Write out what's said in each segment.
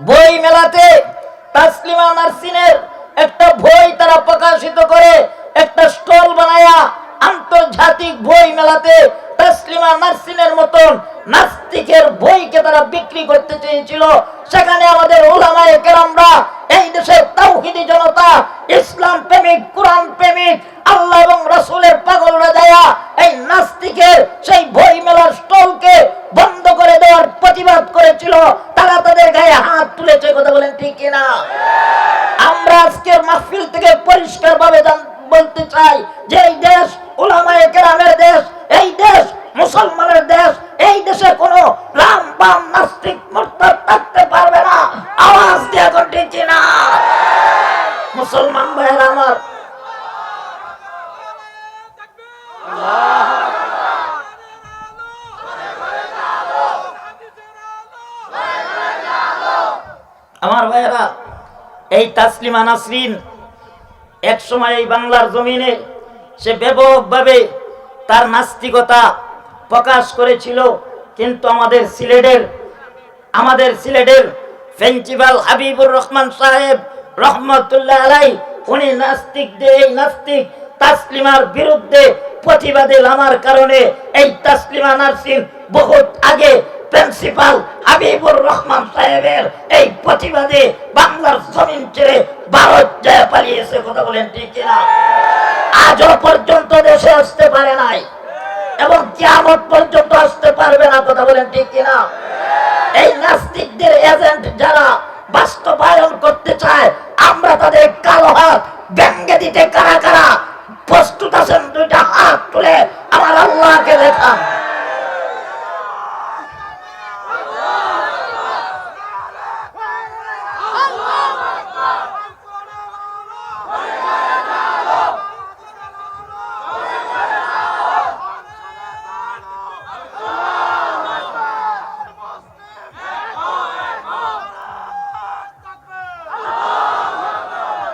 বই মেলাতে তাসলিমা নার্সিনের একটা বই তারা প্রকাশিত করে, একটা স্টল বানায়া আন্তর্জাতিক বই মেলাতে তাসলিমা নার্সিনের মতন নাস্তিকের বইকে তারা বিক্রি করতে চেয়েছিল। সেখানে আমাদের ওলামায়ে কেরামরা এই দেশের তাওহিদি জনতা তারা তাদের গায়ে হাত তুলেছে কথা বলেন ঠিক কিনা? আমরা আজকের মাহফিল থেকে পরিষ্কার ভাবে বলতে চাই যে এই দেশ ওলামায়ে কেরামের দেশ, এই দেশ মুসলমানের দেশ, এই দেশে কোনো রাম বাম নাস্তিক মুরতাদ থাকতে পারবে না। আওয়াজ দিয়ে এখন ঠিক কিনা? মুসলমান ভাইয়েরা আমার আমার ভাইয়েরা, এই তাসলিমা নাসরিন এক সময় এই বাংলার জমিনে সে ব্যাপকভাবে তার নাস্তিকতা প্রকাশ করেছিল, কিন্তু আমাদের সিলেটের আমাদের সিলেটের প্রিন্সিপাল হাবিবুর রহমান সাহেব রহমতুল্লাহ আলাই উনি নাস্তিক নাস্তিকদের এই নাস্তিক তাসলিমার বিরুদ্ধে প্রতিবাদে নামার কারণে এই তাসলিমা নার্সিন বহুত আগে প্রিন্সিপাল হাবিবুর রহমান সাহেবের এই প্রতিবাদে বাংলার জমিন ছেড়ে ভারত জয় পালিয়েছে, কথা বলেন ঠিক কিনা? আজও পর্যন্ত দেশে আসতে পারে নাই এবং কিয়ামত পর্যন্ত আসতে পারবে না, কথা বলেন ঠিক কিনা? এই নাস্তিকদের এজেন্ট যারা বাস্তবায়ন করতে চায়, আমরা তাদের কালো হাত ব্যঙ্গে দিতে কারা কারা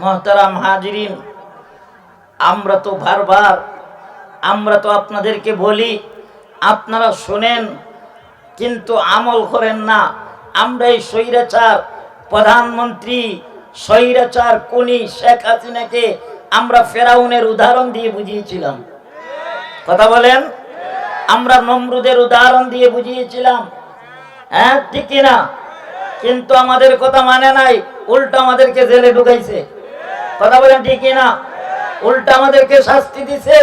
মহতারাম হাজিরিন, আমরা তো বারবার, আমরা তো আপনাদেরকে বলি, আপনারা শোনেন, কিন্তু আমল করেন না। আমরা এই স্বৈরাচার, প্রধানমন্ত্রী, স্বৈরাচার কুনি শেখ হাসিনাকে আমরা ফেরাউনের উদাহরণ দিয়ে বুঝিয়েছিলাম। কথা বলেন? আমরা নমরুদের উদাহরণ দিয়ে বুঝিয়েছিলাম। হ্যাঁ ঠিক কিনা? কিন্তু আমাদের কথা মানে নাই, উল্টো আমাদেরকে জেলে ঢুকাইছে। কথা বলেন ঠিক না উল্টা আমাদেরকে শাস্তি দিছে।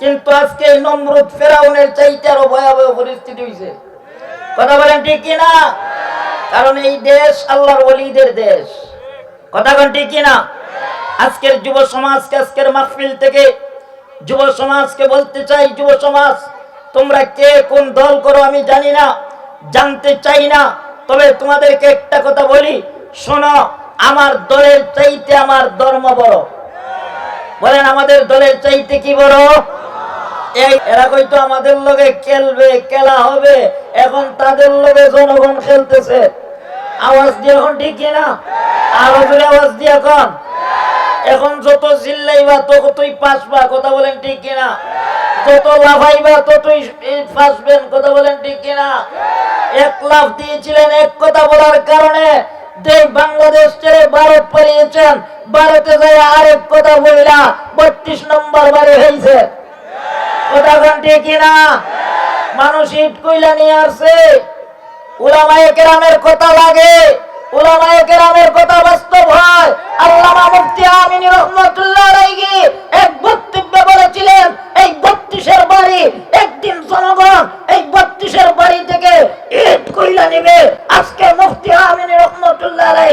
কিন্তু আজকে নমরুদ ফেরাউনের চাইতে আরও ভয়াবহ পরিস্থিতি হয়েছে কথা বলেন ঠিক না কারণ এই দেশ আল্লাহর ওলিদের দেশ। কথা বলেন ঠিক না আজকের যুব সমাজকে আজকের মাহফিল থেকে যুব সমাজকে বলতে চাই, যুব সমাজ, তোমরা কে কোন দল করো আমি জানি না, জানতে চাই না। তবে তোমাদেরকে একটা কথা বলি, শোনো আমার দলের চাইতে আমার ধর্ম বড়। বলেন, আমাদের দলের চাইতে কি বড়? এরা কইতো আমাদের লগে খেলবে, খেলা হবে। এখন তাদের লগে জনগণ খেলতেছে। আওয়াজ দিয়ে এখন ঠিক না? আরও আওয়াজ দিয়ে এখন। এখন যত চিল্লাইবা ততই পাসবা কথা বলেন ঠিক কিনা যত লাফাইবা ততই ফাঁসবেন, কথা বলেন ঠিক কিনা এক লাফ দিয়েছিলেন এক কথা বলার কারণে দেশ বাংলাদেশ ছেড়ে কথা বত্রিশ নম্বর বারে হয়েছে। মানুষ ইট কইলা নিয়ে আসছে। উলামায়ে কেরামের কথা লাগে। উলামায়ে কেরামের কথা বাস্তব হয়। আল্লামা আমিন রহমাতুল্লাহ আলাইহি এক বক্তব্যে বলেছিলেন, এই বত্রিশের বাড়ি একদিন জনগণ এই বত্রিশের বাড়ি থেকে ইট কইলা নেবে আজকে মুফতি আমিন রহমাতুল্লাহ আলাই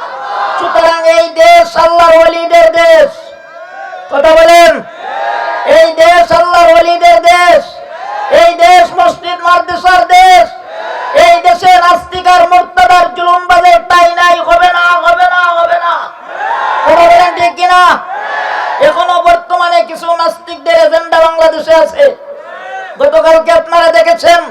সুতরাং এই দেশ আল্লাহর ওলিদের দেশ। কথা বলেন? এই দেশ আল্লাহর ওলিদের দেশ। এই দেশ মসজিদ মাদ্রাসার দেশ। এই দেশে নাস্তিকার, মুক্তাদার জুলুমবাজের তাই নাই, হবে না হবে না হবে না। কথা বলেন ঠিক কিনা? এখনও বর্তমানে কিছু নাস্তিকদের এজেন্ডা বাংলাদেশে আছে। গতকালকে আপনারা দেখেছেন